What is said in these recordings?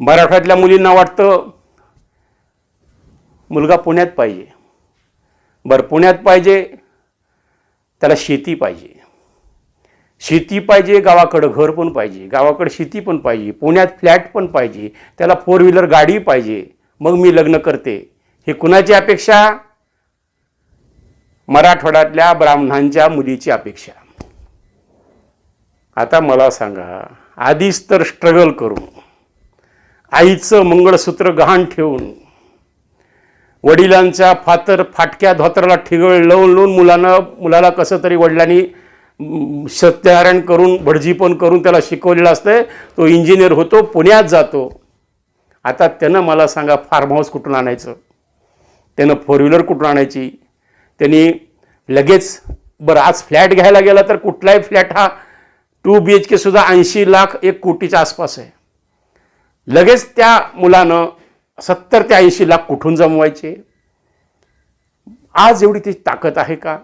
मराठवाड्यातल्या मुलींना वाटतं मुलगा पुण्यात पाहिजे. बरं पुण्यात पाहिजे त्याला शेती पाहिजे. शेती पाहिजे गावाकडं घर पण पाहिजे गावाकडं शेती पण पाहिजे पुण्यात फ्लॅट पण पाहिजे त्याला फोर व्हीलर गाडी पाहिजे मग मी लग्न करते. हे कुणाची अपेक्षा? मराठवाड्यातल्या ब्राह्मणांच्या मुलीची अपेक्षा. आता मला सांगा आधीच तर स्ट्रगल करू आईचं मंगळसूत्र गहाण ठेवून वडिलांच्या फातर फाटक्या धोत्राला ठिगळ लावून लावून मुलांना मुलाला कसं तरी वडिलांनी म, सत्याहरण करून भटजीपण करून त्याला शिकवलेलं असतं तो इंजिनियर होतो पुण्यात जातो. आता त्यानं मला सांगा फार्म हाऊस कुठून आणायचं? त्यानं फोर व्हीलर कुठून आणायची? त्यांनी लगेच बरं आज फ्लॅट घ्यायला गेला तर कुठलाही फ्लॅट हा टू बी एच के सुद्धा ऐंशी लाख एक कोटीच्या आसपास आहे. लगेच त्या मुलानं सत्तर ते ऐंशी लाख कुठून जमवायचे? आज एवढी ती ताकद आहे का?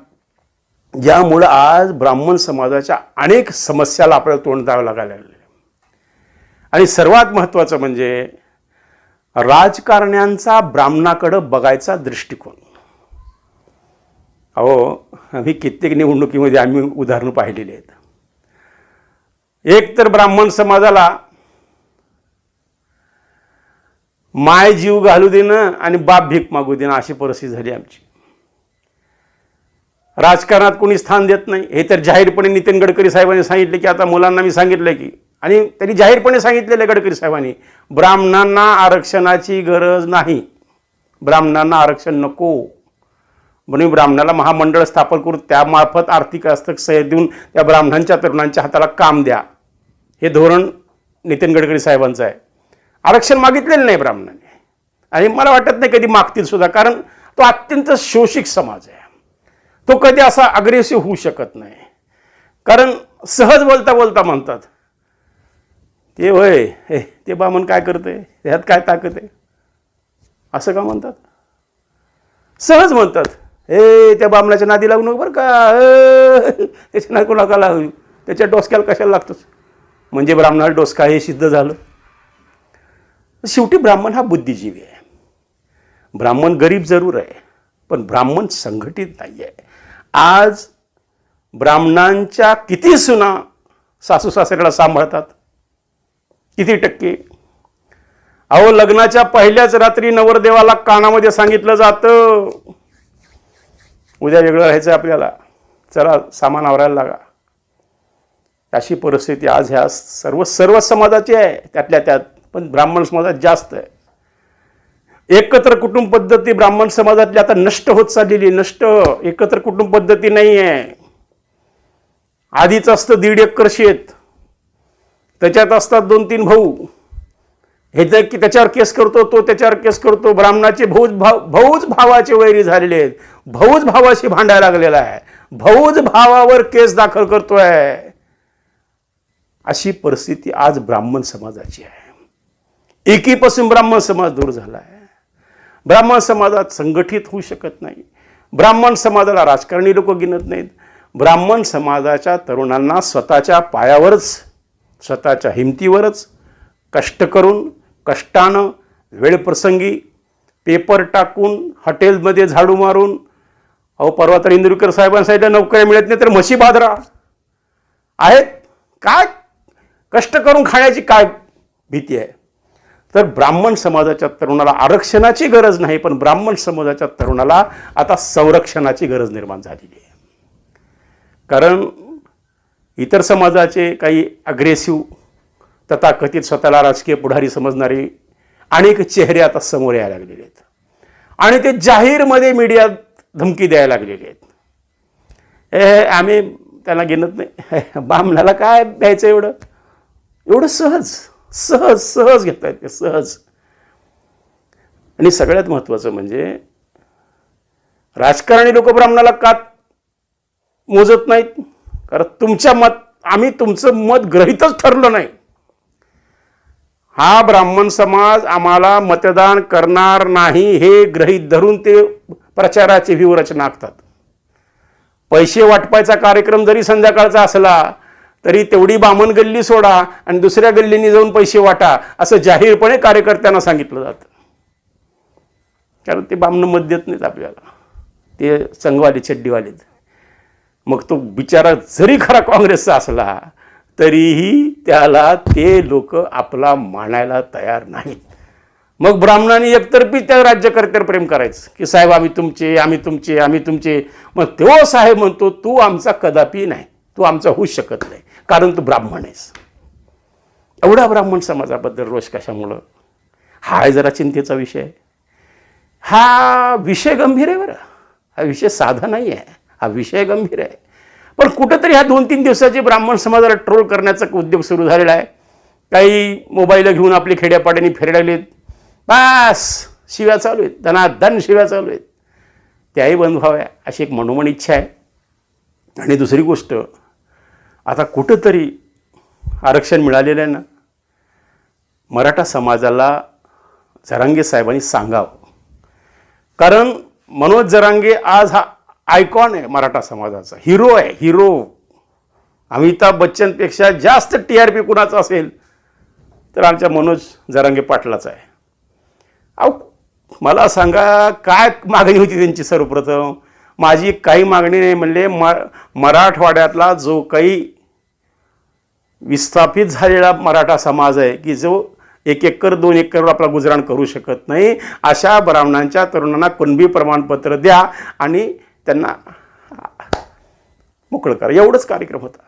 ज्यामुळं आज ब्राह्मण समाजाच्या अनेक समस्याला आपल्याला तोंड द्यावं लागायला लागले आणि सर्वात महत्त्वाचं म्हणजे राजकारण्यांचा ब्राह्मणाकडं बघायचा दृष्टिकोन. अहो आम्ही कित्येक निवडणुकीमध्ये आम्ही उदाहरणं पाहिलेली आहेत. एक तर ब्राह्मण समाजाला माय जीव घालू देणं आणि बाप भीक मागू देणं अशी परिस्थिती झाली आमची. राजकारणात कोणी स्थान देत नाही. हे तर जाहीरपणे नितीन गडकरी साहेबांनी सांगितले की आता मुलांना मी सांगितलं की. आणि त्यांनी जाहीरपणे सांगितलेलं आहे गडकरी साहेबांनी ब्राह्मणांना आरक्षणाची गरज नाही. ब्राह्मणांना आरक्षण नको. म्हणून ब्राह्मणाला महामंडळ स्थापन करून त्यामार्फत आर्थिक हस्तक्षेप देऊन त्या ब्राह्मणांच्या तरुणांच्या हाताला काम द्या. हे धोरण नितीन गडकरी साहेबांचं आहे. आरक्षण मागितलेलं नाही ब्राह्मणाने. आणि मला वाटत नाही कधी मागतील सुद्धा कारण तो अत्यंत शोषिक समाज आहे. तो कधी असा अग्रेसिव्ह होऊ शकत नाही. कारण सहज बोलता बोलता म्हणतात ते होय हे ते ब्राह्मण काय करते ह्यात काय ताकद आहे? असं का म्हणतात? सहज म्हणतात हे त्या बामणाच्या नादी लागू नको बरं का. त्याच्या नादी नका लागू? त्याच्या डोसक्याला कशाला लागतोच म्हणजे ब्राह्मणाला डोसका हे सिद्ध झालं. शेवटी ब्राह्मण हा बुद्धिजीवी आहे. ब्राह्मण गरीब जरूर आहे पण ब्राह्मण संघटित नाही आहे आज ब्राह्मणांच्या किती सुना सासू सासऱ्याला सांभाळतात? किती टक्के? अहो लग्नाच्या पहिल्याच रात्री नवरदेवाला कानामध्ये सांगितलं जातं. उद्या वेगळं राहायचं आपल्याला. चला सामान आवरायला लागा. अशी परिस्थिती आज ह्या सर्व सर्व समाजाची आहे. त्यातल्या त्यात पण ब्राह्मण समाजात जास्त आहे. एकत्र कुटुंब पद्धती ब्राह्मण समाजातली आता नष्ट होत चाललेली नष्ट एकत्र कुटुंब पद्धती नाही आहे. आधीच असतं दीड एकर शेत. त्याच्यात असतात दोन तीन भाऊ. हे की त्याच्यावर केस करतो तो त्याच्यावर केस करतो. ब्राह्मणाचे भौज भाव भौज भावाचे वैरी झालेले आहेत. भाऊच भावाशी भांडायला लागलेला आहे. भौज भावावर केस दाखल करतोय. अशी परिस्थिती आज ब्राह्मण समाजाची आहे. एकीपासून ब्राह्मण समाज दूर झाला आहे ब्राह्मण समाजात संघटित होऊ शकत नाही. ब्राह्मण समाजाला राजकारणी लोक गिनत नाहीत. ब्राह्मण समाजाच्या तरुणांना स्वतःच्या पायावरच स्वतःच्या हिमतीवरच कष्ट करून कष्टानं वेळप्रसंगी पेपर टाकून हॉटेलमध्ये झाडू मारून अहो परवा तर इंदुरकर साहेबांसाठी नोकऱ्या मिळत नाही तर म्हशी बाजरा. आहेत? काय? कष्ट करून खाण्याची काय भीती आहे? तर ब्राह्मण समाजाच्या तरुणाला आरक्षणाची गरज नाही पण ब्राह्मण समाजाच्या तरुणाला आता संरक्षणाची गरज निर्माण झालेली आहे. कारण इतर समाजाचे काही अग्रेसिव्ह तथाकथित स्वतःला राजकीय पुढारी समजणारे अनेक चेहरे आता समोर यायला लागलेले आहेत. आणि ते जाहीरमध्ये मीडियात धमकी द्यायला लागलेले आहेत. ए आम्ही त्याला गिनत नाही. बामणाला काय द्यायचं एवढं? एवढं सहज. सहज सहज घेता येते सहज. आणि सगळ्यात महत्त्वाचं म्हणजे राजकारणी लोक ब्राह्मणाला का मोजत नाहीत? कारण तुमच्या मत आम्ही तुमचं मत ग्रहितच ठरलं नाही. हा ब्राह्मण समाज आम्हाला मतदान करणार नाही हे ग्रहित धरून ते प्रचाराची व्यूहरचना आखतात. पैसे वाटपायचा कार्यक्रम जरी संध्याकाळचा असला तरी तेवढी बामण गल्ली सोडा आणि दुसऱ्या गल्लीने जाऊन पैसे वाटा असं जाहीरपणे कार्यकर्त्यांना सांगितलं जातं. कारण ते बामणं मत देत नाहीत आपल्याला. ते संघवाले चड्डीवाले मग तो बिचारा जरी खरा काँग्रेसचा असला तरीही त्याला ते लोक आपला मानायला तयार नाहीत. मग ब्राह्मणांनी एकतर्फी त्या राज्यकर्त्यावर प्रेम करायचं की साहेब आम्ही तुमचे आम्ही तुमचे आम्ही तुमचे. मग तो साहेब म्हणतो तू आमचा कदापि नाही तू आमचा होऊच शकत नाही. कारण तू ब्राह्मण आहेस. एवढा ब्राह्मण समाजाबद्दल रोष कशामुळं? हा जरा चिंतेचा विषय. हा विषय गंभीर आहे बरं. हा विषय साधा नाही आहे हा विषय गंभीर आहे. पण कुठंतरी ह्या दोन तीन दिवसाची ब्राह्मण समाजाला ट्रोल करण्याचा उद्योग सुरू झालेला आहे. काही मोबाईल घेऊन आपली खेड्यापाड्याने फिरलेत बस! शिव्या चालू आहेत. धनाधन शिव्या चालू आहेत. त्याही बंद व्हाव्या अशी एक मनोमन इच्छा आहे. आणि दुसरी गोष्ट आता कुठंतरी आरक्षण मिळालेलं आहे ना मराठा समाजाला जरांगे साहेबांनी सांगावं. कारण मनोज जरांगे आज हा आयकॉन आहे मराठा समाजाचा हिरो आहे हिरो. अमिताभ बच्चनपेक्षा जास्त टी आर पी कुणाचा असेल तर आमच्या मनोज जरांगे पाटलाचा आहे. अहो मला सांगा काय मागणी होती त्यांची सर्वप्रथम? माझी काही मागणी नाही म्हणले म मराठवाड्यातला जो काही विस्थापित झालेला मराठा समाज आहे की जो एक एकर दोन एकरवर आपला गुजराण करू शकत नाही अशा ब्राह्मणांच्या तरुणांना कुणबी प्रमाणपत्र द्या आणि त्यांना मोकळं करा. एवढंच कार्यक्रम होता.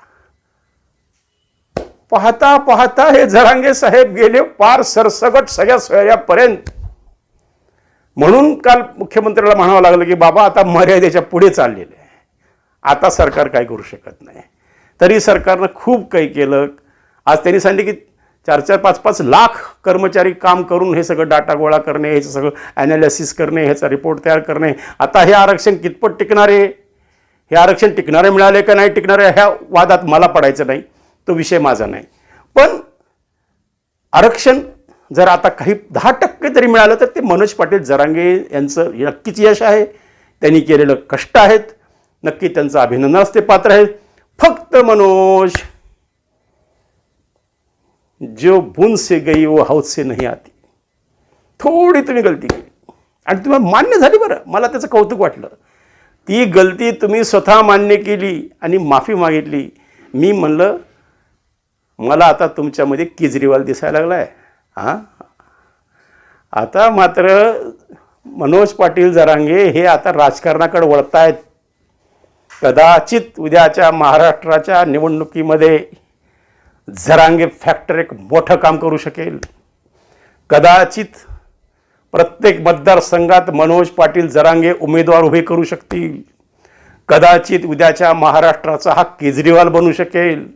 पाहता पाहता हे झरांगे साहेब गेले पार सरसगट सगळ्या सोयऱ्यापर्यंत. म्हणून काल मुख्यमंत्र्याला म्हणावं लागलं की बाबा आता मर्यादेच्या पुढे चाललेलं आहे. आता सरकार काय करू शकत नाही. तरी सरकारनं खूप काही केलं. आज त्यांनी सांगितले की चार चार पाच पाच लाख कर्मचारी काम करून हे सगळं डाटा गोळा करणे ह्याचं सगळं ॲनालिसिस करणे ह्याचा रिपोर्ट तयार करणे. आता हे आरक्षण कितपत टिकणारे? हे आरक्षण टिकणारे मिळाले का नाही टिकणारे? ह्या वादात मला पडायचं नाही. तो विषय माझा नाही. पण आरक्षण जर आता काही दहा टक्के तरी मिळालं तर ते मनोज पाटील जरांगे यांचं नक्कीच यश आहे. त्यांनी केलेलं कष्ट आहेत. नक्की त्यांचं अभिनंदनास ते पात्र आहे फक्त मनोज जो बुन से गई वो हौद से नहीं आती. थोडी तुम्ही गलती केली. आणि तुम्हाला मान्य झाली बरं. मला त्याचं कौतुक वाटलं. ती गलती तुम्ही स्वतः मान्य केली आणि माफी मागितली. मी म्हणलं मला आता तुमच्यामध्ये केजरीवाल दिसायला लागला आहे हां? आता मात्र मनोज पाटील जरांगे हे आता राजकारणाकडे वळतायत. कदाचित उद्याच्या महाराष्ट्राच्या निवडणुकीमध्ये झरांगे फॅक्टर एक मोठं काम करू शकेल. कदाचित प्रत्येक मतदारसंघात मनोज पाटील जरांगे उमेदवार उभे करू शकतील. कदाचित उद्याच्या महाराष्ट्राचा हा केजरीवाल बनू शकेल.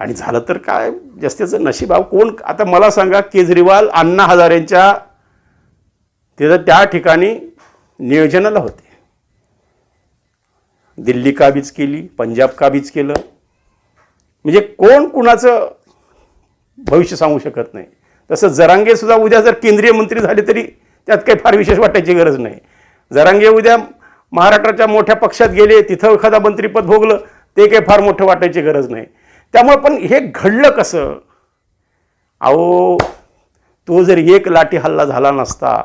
आणि झालं तर काय? जास्तीचं नशीब. अहो कोण? आता मला सांगा केजरीवाल अण्णा हजारेंच्या तिथं त्या ठिकाणी नियोजनाला होते. दिल्ली काबीज केली पंजाब काबीज केलं. म्हणजे कोण कुणाचं भविष्य सांगू शकत नाही. तसं जरांगेसुद्धा उद्या जर केंद्रीय मंत्री झाले तरी त्यात काही फार विशेष वाटायची गरज नाही. जरांगे उद्या महाराष्ट्राच्या मोठ्या पक्षात गेले तिथं एखादा मंत्रीपद भोगलं ते काही फार मोठं वाटायची गरज नाही. त्यामुळे पण हे घडलं कसं? अहो तो जर एक लाठी हल्ला झाला नसता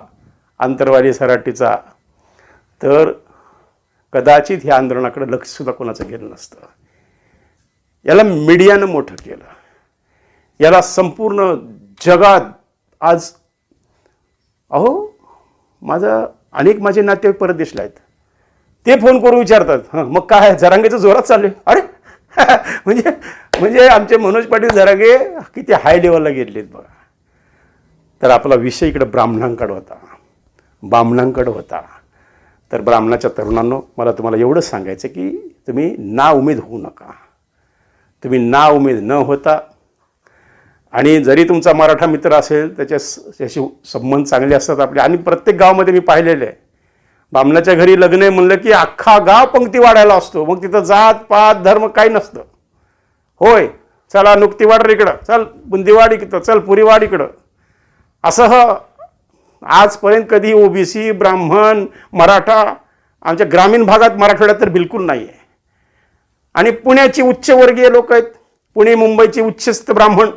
आंतरवादी सराटीचा तर कदाचित ह्या आंदोलनाकडे लक्षसुद्धा कोणाचं गेलं नसतं. याला मीडियानं मोठं केलं. याला संपूर्ण जगात आज अहो माझा अनेक माझे नातेवाईक परदेशला आहेत. ते फोन करून विचारतात हां मग काय झरांगेचं जोरात चालू आहे अरे म्हणजे म्हणजे आमचे मनोज पाटील जरांगे किती हाय लेवलला गेलेत बघा. तर आपला विषय इकडं ब्राह्मणांकडं होता. बामणांकडं होता. तर ब्राह्मणाच्या तरुणांनो मला तुम्हाला एवढंच सांगायचं की तुम्ही ना उमेद होऊ नका. तुम्ही ना उमेद न होता आणि जरी तुमचा मराठा मित्र असेल त्याच्या त्याशी संबंध चांगले असतात आपले. आणि प्रत्येक गावामध्ये मी पाहिलेले आहे. ब्राह्मणाच्या घरी लग्न आहे म्हणलं की अख्खा गाव पंक्ती वाढायला असतो. मग तिथं जात पात धर्म काही नसतं. होय चला नुकतीवाड इकडं चल बुंदीवाड इकडं चल पुरीवाड इकडं. असं ह आजपर्यंत कधी ओबीसी ब्राह्मण मराठा आमच्या ग्रामीण भागात मराठवाड्यात तर बिलकुल नाही आहे आणि पुण्याची उच्चवर्गीय लोक आहेत. पुणे मुंबईचे उच्चस्थ ब्राह्मण.